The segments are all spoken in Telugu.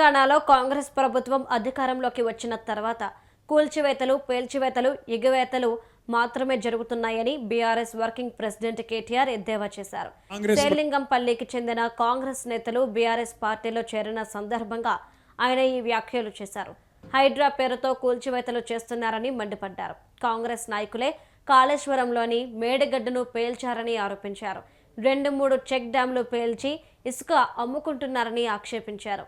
తెలంగాణలో కాంగ్రెస్ ప్రభుత్వం అధికారంలోకి వచ్చిన తర్వాత కూల్చివేతలు పేల్చివేతలు ఎగువేతలు మాత్రమే జరుగుతున్నాయని బీఆర్ఎస్ వర్కింగ్ ప్రెసిడెంట్ కేటీఆర్ ఎద్దేవా చేశారు. శేర్లింగంపల్లికి చెందిన కాంగ్రెస్ నేతలు బీఆర్ఎస్ పార్టీలో చేరిన సందర్భంగా ఆయన ఈ వ్యాఖ్యలు చేశారు. హైడ్రా పేరుతో కూల్చివేతలు చేస్తున్నారని మండిపడ్డారు. కాంగ్రెస్ నాయకులే కాళేశ్వరంలోని మేడిగడ్డను పేల్చారని ఆరోపించారు. రెండు మూడు చెక్ డ్యాంలు పేల్చి ఇసుక అమ్ముకుంటున్నారని ఆక్షేపించారు.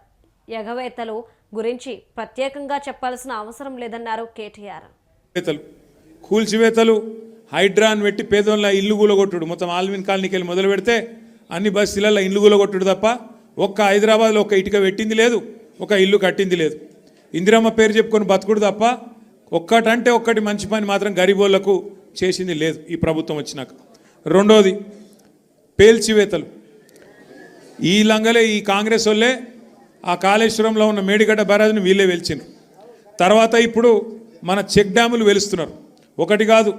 ఎగవేతలు గురించి ప్రత్యేకంగా చెప్పాల్సిన అవసరం లేదన్నారు కేటీఆర్. వేతలు కూల్చివేతలు హైడ్రాన్ పెట్టి పేదోళ్ళ ఇల్లు కూలగొట్టుడు. మొత్తం ఆల్మిన్ కాలనీకి వెళ్ళి మొదలు పెడితే అన్ని బస్సులలో ఇల్లు కూలగొట్టుడు తప్ప ఒక్క హైదరాబాద్లో ఒక్క ఇటుక పెట్టింది లేదు ఒక ఇల్లు కట్టింది లేదు. ఇందిరమ్మ పేరు చెప్పుకొని బతుకుడు తప్ప ఒక్కటంటే ఒక్కటి మంచి పని మాత్రం గరీబోళ్ళకు చేసింది లేదు ఈ ప్రభుత్వం వచ్చినాక. రెండోది పేల్చివేతలు. ఈ లంగలే ఈ కాంగ్రెస్ వాళ్ళే ఆ కాళేశ్వరంలో ఉన్న మేడిగడ్డ బరాజుని వీళ్ళే వెలిచిండ్రు. తర్వాత ఇప్పుడు మన చెక్ డ్యాములు వెలుస్తున్నారు. ఒకటి కాదు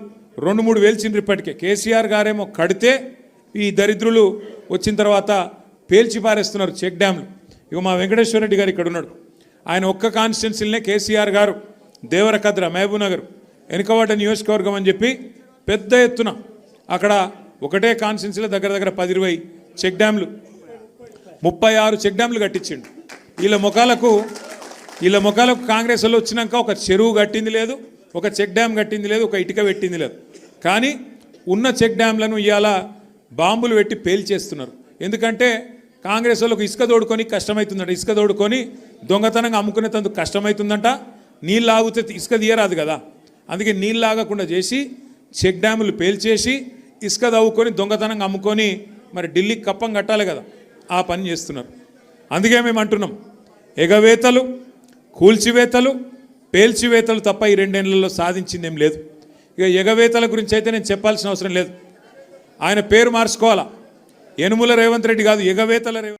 రెండు మూడు వేల్చిండ్రు ఇప్పటికే. కేసీఆర్ గారేమో కడితే ఈ దరిద్రులు వచ్చిన తర్వాత పేల్చి పారేస్తున్నారు చెక్ డ్యాములు. ఇక మా వెంకటేశ్వర రెడ్డి గారు ఇక్కడ ఉన్నాడు. ఆయన ఒక్క కాన్స్టిట్యున్సీలనే కేసీఆర్ గారు దేవరకద్ర మహబూబ్నగర్ వెనుకవాట నియోజకవర్గం అని చెప్పి పెద్ద ఎత్తున అక్కడ ఒకటే కాన్స్టిట్యున్సీలో దగ్గర దగ్గర పది ఇరవై చెక్ డ్యాములు ముప్పై ఆరు చెక్ డ్యామ్లు కట్టించిండు. వీళ్ళ ముఖాలకు వీళ్ళ ముఖాలకు కాంగ్రెస్ వాళ్ళు వచ్చినాక ఒక చెరువు కట్టింది లేదు ఒక చెక్ డ్యామ్ కట్టింది లేదు ఒక ఇటుక పెట్టింది లేదు. కానీ ఉన్న చెక్ డ్యామ్లను ఇవాళ బాంబులు పెట్టి పేల్చేస్తున్నారు ఎందుకంటే కాంగ్రెస్ వాళ్ళకు ఇసుక తోడుకొని కష్టమవుతుందంట ఇసుక తోడుకొని దొంగతనంగా అమ్ముకునేందుకు కష్టమవుతుందంట నీళ్ళు ఆగితే ఇసుక తీయరాదు కదా. అందుకే నీళ్ళు ఆగకుండా చేసి చెక్ డ్యాములు పేల్చేసి ఇసుక తవ్వుకొని దొంగతనంగా అమ్ముకొని మరి ఢిల్లీకి కప్పం కట్టాలి కదా. ఆ పని చేస్తున్నారు. అందుకే మేము అంటున్నాం. ఎగవేతలు కూల్చివేతలు పేల్చివేతలు తప్ప ఈ రెండేళ్ళలో సాధించింది ఏం లేదు. ఇక ఎగవేతల గురించి అయితే నేను చెప్పాల్సిన అవసరం లేదు. ఆయన పేరు మార్చుకోవాలా? యనుముల రేవంత్ రెడ్డి కాదు ఎగవేతల రేవంత్